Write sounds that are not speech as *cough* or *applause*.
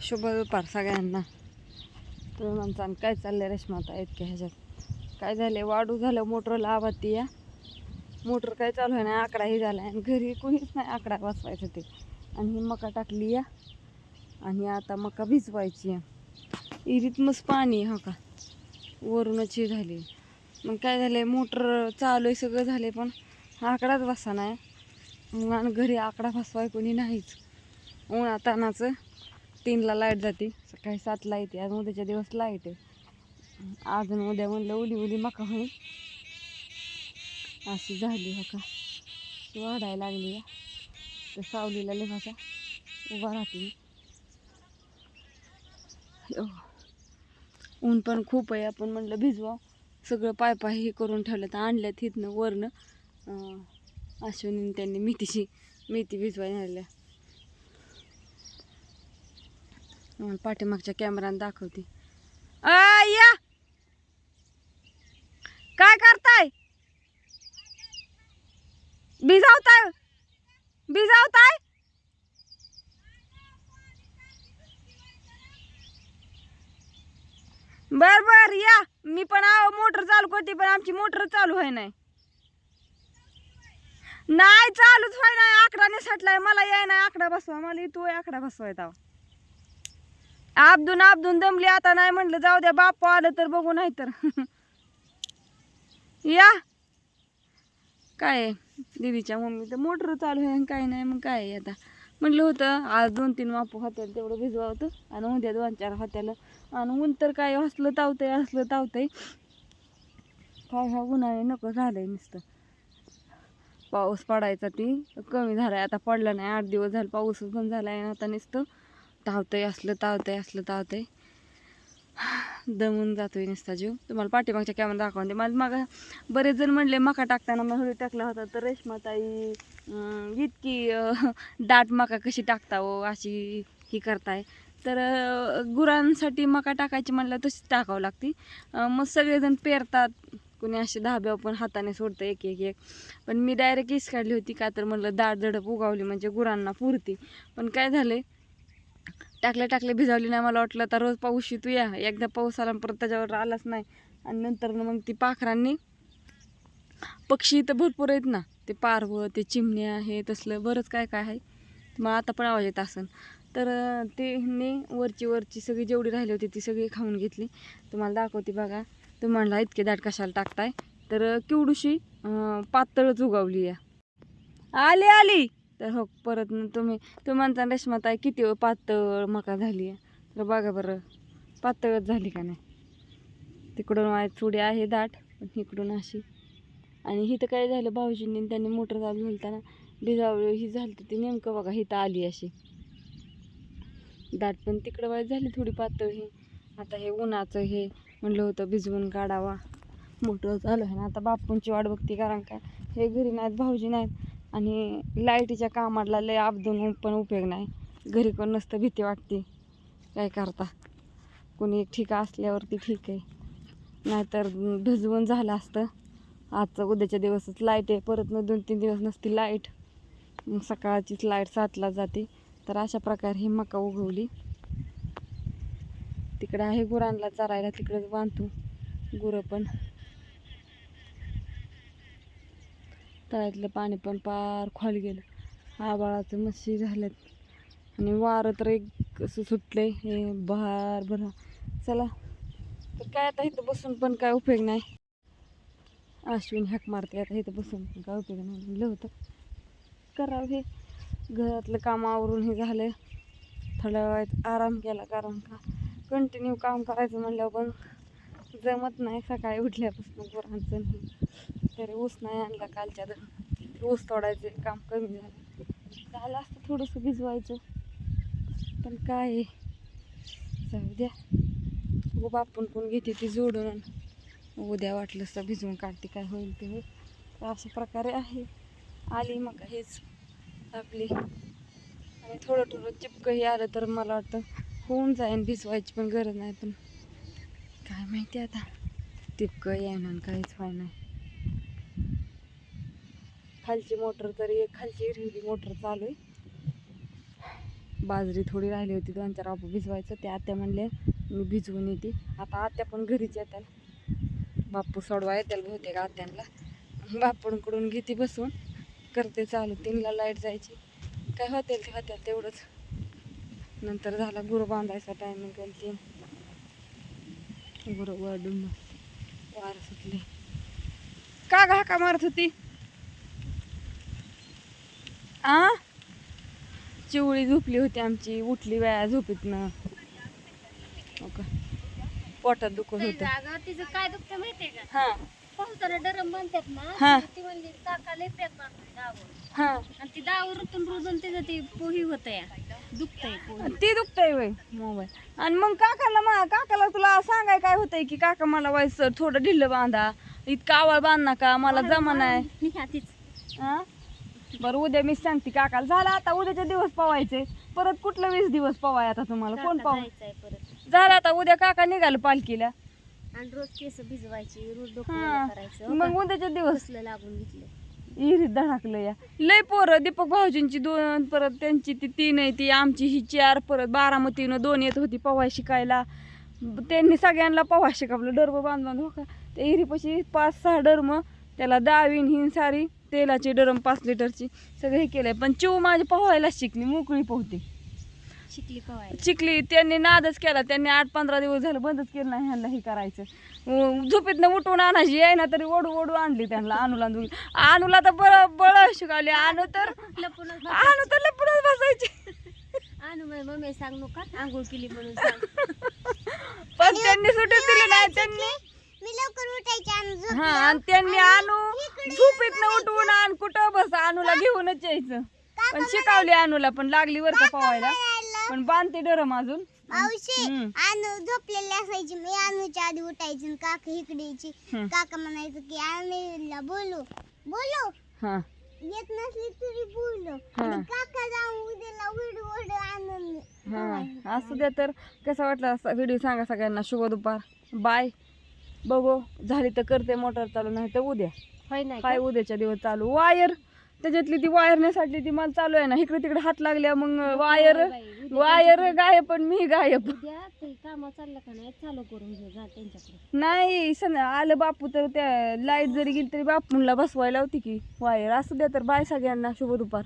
शुभ दुपार सगळ्यांना. तरुणांचा आणि काय चाललंय रेश्माता इतक्या ह्याच्यात? काय झालंय? वाढू झालं मोटरला आवाती या. मोटर काय चालू आहे ना आकडाही झाला आणि घरी कोणीच नाही आकडा बसवायचं ते. आणि ही मका टाकली या. आणि आता मका भिजवायची या. इरीत मस्त पाणी हा का? वरूनच झाली. मग काय झालंय? मोटर चालू आहे सगळं झाले पण आकडाच बसा नाही मग आणि घरी आकडा फसवाय कोणी नाहीच. उन्हातानाचं. तीनला लाइट जाते. सकाळी सातला येते आज उद्याच्या दिवस लाइट आहे. अजून उद्या म्हणलं उली उली मका होईल. अशी झाली मका. वाढायला लागली या तर सावलीला लिहाचा उभा राहते हो. ऊन पण खूप आहे. आपण म्हणलं भिजवा. सगळं पाय पाय हे करून ठेवलं तर आणल्यात इथनं वरनं. अं, अश्विनी त्यांनी मेथीची मेथी भिजवायला आणल्या मला पाठीमागच्या कॅमेराने दाखवते. या! काय करताय? भिजावताय? भिजावताय? बर बर या. मी पण आव मोटर चालू करते पण आमची मोटर चालू आहे नाही. नाही चालूच होय नाही. आकडा निसटलाय मला याय नाही. आकडा बसवा. मला तू आकडा बसवाय ताव आपदून आपदून दमली आता नाही म्हटलं जाऊ द्या बाप आलं तर बघू नाही तर *laughs* या. काय आहे? मम्मी तर मोटर चालू आहे आणि काय नाही मग काय आहे आता? म्हटलं होतं आज दोन तीन बापू हात्याला तेवढं भिजवा होतं आणि उद्या दोन चार हात्याला. आणि ऊन तर काय असलं तावतंय असलं तावतंय. काय हा उन्हाळे नको झालंय नुसतं. पाऊस पडायचा ती कमी झालाय आता पडला नाही आठ दिवस झाला पाऊसच पण झालाय आणि आता नुसतं धावतंय असलं तावतंय असलं तावतंय. दमून जातोय नुसता जीव. तुम्हाला पाठीमागच्या कॅमेरा दाखवून दे. मला मग बरेच जण म्हणले मका टाकताना मग व्हिडिओ टाकला होता. तर रेशमाताई इतकी दाट मका कशी टाकता हो अशी ही करताय. तर गुरांसाठी मका टाकायची म्हणलं तशीच टाकावं लागते. मग सगळेजण पेरतात. कुणी असे धाब्या पण हाताने सोडतं एक एक एक. पण मी डायरेक्ट इस काढली होती. का तर म्हणलं दाट झडप उगावली म्हणजे गुरांना पुरती. पण काय झाले टाकले टाकले भिजावली नाही मला वाटलं. तर रोज पाऊस शितू या एकदा पाऊस आला आणि परत त्याच्यावर आलाच नाही. आणि नंतर मग ती पाखरांनी पक्षी तर भरपूर आहेत ना. ते पारवं ते चिमण्या हे तसलं बरंच काय काय आहे. मग आता पण आवाज येत असन. तर ते वरची वरची सगळी जेवढी राहिली होती ती सगळी खाऊन घेतली. तुम्हाला दाखवते बघा. तुम्ही म्हणला इतके दाट कशाला टाकताय? तर अं, केवढूशी पातळच उगावली या आली आली! तर हो परत तुम्ही तुम्ही म्हणता रेशमाताई किती पातळ मका झाली तर बघा बरं पातळच झाली का नाही? तिकडून माझी थोडी आहे दाट पण इकडून अशी. आणि हिथं काय झालं भाऊजींनी त्यांनी मोटर चालू घालताना भिजावळी ही झाली तर ती नेमकं बघा हिथं आली अशी. दाट पण तिकडं वाईट झाली थोडी पातळ ही. आता हे उन्हाचं हे म्हणलं होतं भिजवून काढावा. मोटर चालू आहे ना आता बापूंची वाट बघते कारण का हे घरी नाहीत भाऊजी नाहीत. आणि लाईटीच्या कामाला लय आपदून पण उपयोग नाही. घरी कोण नसतं भीती वाटते. काय करता? कोणी एक ठिका असल्यावरती ठीक आहे. नाहीतर भिजवून झालं असतं. आजचं उद्याच्या दिवसच लाइट आहे. परत न दोन तीन दिवस नसती लाइट मग सकाळचीच लाइट सातला जाते. तर अशा प्रकारे ही मका उगवली. तिकडं आहे गुरांना चरायला तिकडंच बांधतो. गुरं पण तळ्यातलं पाणी पण पार खोल गेलं. आबाळाचं मच्छी झाल्यात. आणि वारं तर एक असं सुटलं हे बहार भरा. चला. तर काय आता इथं बसून पण काय उपयोग नाही. अश्विन हॅक मारते आता इथं बसून पण काय उपयोग नाही. म्हणलं होतं. करावं हे. घरातलं काम आवरून हे झालं. थोड्या वेळात आराम केला. कारण का? कंटिन्यू काम करायचं म्हणल्यावर पण जमत नाही सकाळी उठल्यापासून गुरांचं नाही तरी ऊस नाही आणला कालच्या दर ऊस तोडायचे काम कमी झालं. झालं असतं थोडंसं भिजवायचं. पण काय आहे, जाऊ द्या. उगा बापून पण घेते ती जोडून आणि उद्या वाटलं तर भिजवून काढते काय होईल ते होईल. तर अशा प्रकारे आहे. आली मग हेच आपली. आणि थोडं थोडं चिपकंही आलं तर मला वाटतं होऊन जाईन भिजवायची पण गरज नाही. पण काय माहिती आता? टिपकं येणार काहीच व्हाय नाही. खालची मोटर तरी एक खालची हिरवी मोटर चालू आहे बाजरी थोडी राहिली होती दोन चार आपण भिजवायचं. ते आत्या म्हणले मी भिजवून येते. आता आत्या पण घरीच येतात. बापू सोडवा येतील बहुतेक आत्यांना. बापूंकडून घेते बसून. करते चालू. तीनला लाइट जायची. काय होतील ते होतील तेवढंच. नंतर झाला गुरु बांधायचा टायमिंग तीन गुरु वाढून वार सुटले. का घाका का मारत होती? आ? चिवळी झोपली होती आमची उठली वेळा झोपीतनं. हो पोटात दुखत होतं. तिचं काय दुखतं माहितीये का? पावसाला डरम बांधतात. ना ती काका हा. आणि ती दावर रुतून रुजून तिचं ती पोही होत या दुखतंय पोही ती दुखतंय वय मोबाईल. आणि मग काकाला मा काकाला तुला सांगाय काय होतंय की काका मला वाईस थोडं ढिल्लं बांधा इतका आवाळ बांध नका मला जमा नाही हा बरं उद्या मी सांगते काकाला झालं आता उद्याचे दिवस पवायचे. परत कुठलं वीस दिवस पवाय आता तुम्हाला? कोण काका पाव जायचंय परत. झालं आता उद्या काका निघालं पालखीला. आणि रोज केस भिजवायची रोज डोकं हा. ओलं करायचं मग उद्याचे दिवस. कसलं लागून घेतलं? धडकलं या. लय पोरं दीपक भाऊजींची दोन परत त्यांची ती तीन आहे ती आमची ही चार परत बारामतीनं दोन येत होती पवाय शिकायला. त्यांनी सगळ्यांना पवाय शिकवलं डरब बांधून हो का? त्या इरीपाशी पाच सहा डरम त्याला दावीन हिन सारी तेलाची डरम पाच लिटरची सगळं हे केलंय. पण चिव माझी पोहायला शिकली मोकळी पोहते. शिकली पवायला शिकली त्यांनी नादच केला. त्यांनी आठ पंधरा दिवस झालं बंदच केलं नाही ह्यांना हे करायचं. झोपेतनं उठवून आणायची यायना तरी ओढू ओढू आणली त्यांना अनुला दोघी अनुला तर बळ बळ शिकवली. अनु तर. अनु तर लपूनच बसायची. आणू मम्मी सांग नका. आंघोळ केली म्हणून पण त्यांनी सुट्टी दिली नाही त्यांनी हा आणि त्यांनी आणू झोपेतनं उठवून आण कुठं बस अनुला घेऊनच यायचं. पण शिकवली अनुला पण लागली वर का पवायला पण बांधते डरम अजून मावशी. आणू झोपलेली असायची. मी आणूच्या आधी उठायची आणि काका इकडे यायची. काका म्हणायचं की आणूला बोलू. बोलू. हा. येत नसली तरी बोलू. आणि काका जाऊन उद्याला उड उड आणून हा. असू द्या तर. कसा वाटला व्हिडिओ सांगा सगळ्यांना. शुभ दुपार. बाय. बघू झाली तर करते मोटर चालू नाही तर उद्या. होय नाही काय उद्याच्या दिवस चालू. वायर त्याच्यातली ती वायर नेसाटली ती मला चालू आहे ना. इकडे तिकडे हात लागल्या मग वायर वायर गायब पण मी गायब. उद्या ते काम चाललं का नाही? चालू करून घे जा त्यांच्याकडे. नाही सण आलं बापू तर त्या लाइट जरी गेली तरी बापूंला बसवायला होती की. वायर असू द्या तर बाय सगळ्यांना शुभ दुपार